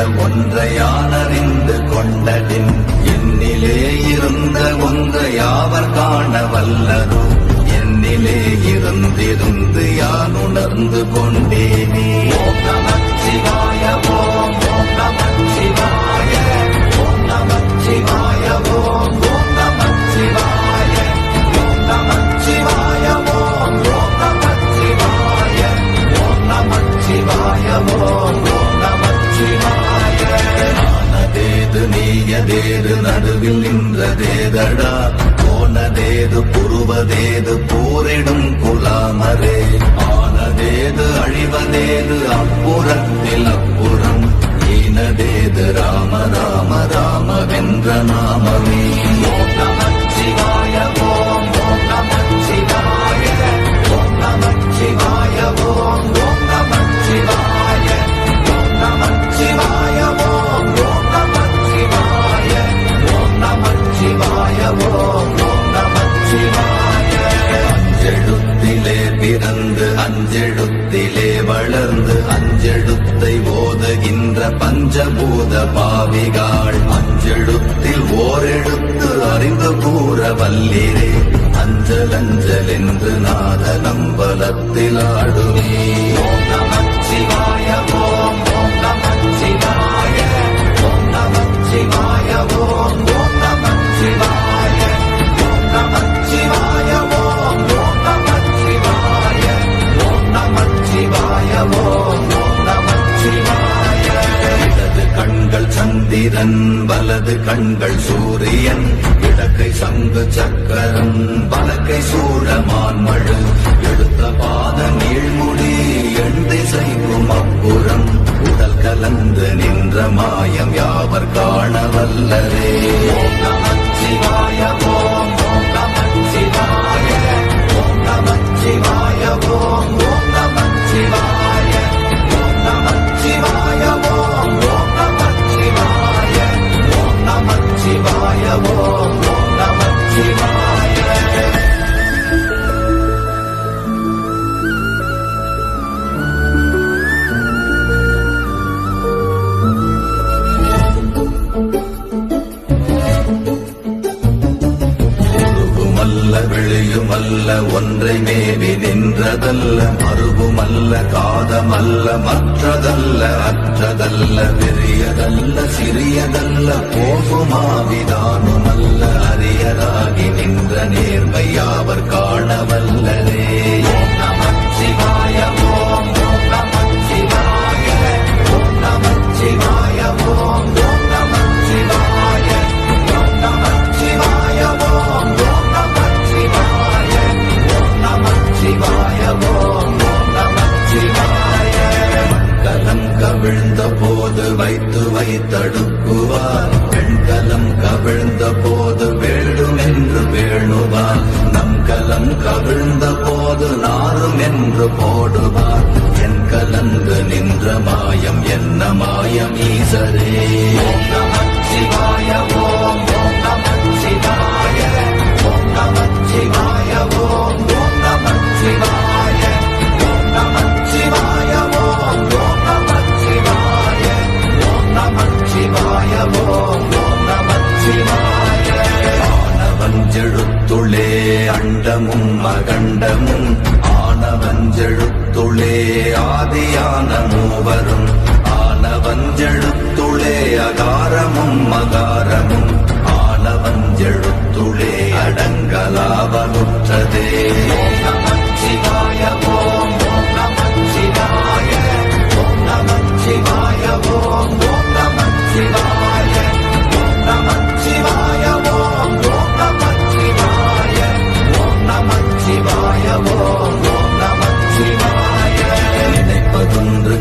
இருந்த ஒன்றையானறிந்து கொண்டதின் என்னிலே இருந்த ஒன்று யாவர் காண வல்லதோ என்னிலே இருந்திருந்து யான் உணர்ந்து கொண்டேனே சிவாய நமச்சிவாய ஓம் ஓம் நமச்சிவாய ஓம் நமச்சிவாய நீயதேது நடுவில் நின்றதேதடா போனதேது புருவதேது போரிடும் குலாமரே. ஆனதேது அழிவதேது அப்புறத்தில் அப்புறம் வல்லிரே அஞ்சல் அஞ்சல் என்று நாத நம்பலத்தில் ஆடுமே ஓம் ஓம் ஓம் நமச்சிவாய ஓம் நமச்சிவாய ஓம் ஓம் நமச்சிவாய ஓம் நமச்சிவாய ஓம் ஓம் நமச்சிவாய ஓம் நமச்சிவாய ஓம் ஓம் நமச்சிவாய இடது கண்கள் சந்திரன் வலது கண்கள் சூரியன் இடக்கை சங்கு சக்கரம் வழக்கை சூழமான் மழு எடுத்த பாத நீழ்முடி எண் திசைக்கும் அப்புறம் உடல் கலந்து நின்ற மாயம் யாவர் காண வல்லரே. ஓம் அல்ல ஒன்றை மேவி நின்றதல்ல மறுபுமல்ல காதமல்ல மற்றதல்ல அற்றதல்ல பெரியதல்ல சிறியதல்ல போகுமாவிதானுமல்ல அரியராகி நின்ற நேர்மையாவர் என்ன மாயம் ஈசரே ஓம் நமச்சிவாய ஓம் ஓம் நமச்சிவாய ஓம் நமச்சிவாய ஓம் ஓம் நமச்சிவாய ஓம் நமச்சிவாய ஓம் ஓம் நமச்சிவாய ஓம் நமச்சிவாய ஓம் ஓம் நமச்சிவாய ஆனவஞ்செழுத்துளே அண்டமும் அகண்டமும் ஆனவஞ்செழுத்துளே ஆதியான மூவரும் ஆலவஞ்செழுத்துளே அகாரமும் மகாரமும் ஆலவஞ்செழுத்துளே அடங்கலாவலுற்றதே.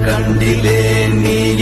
கண்டிலே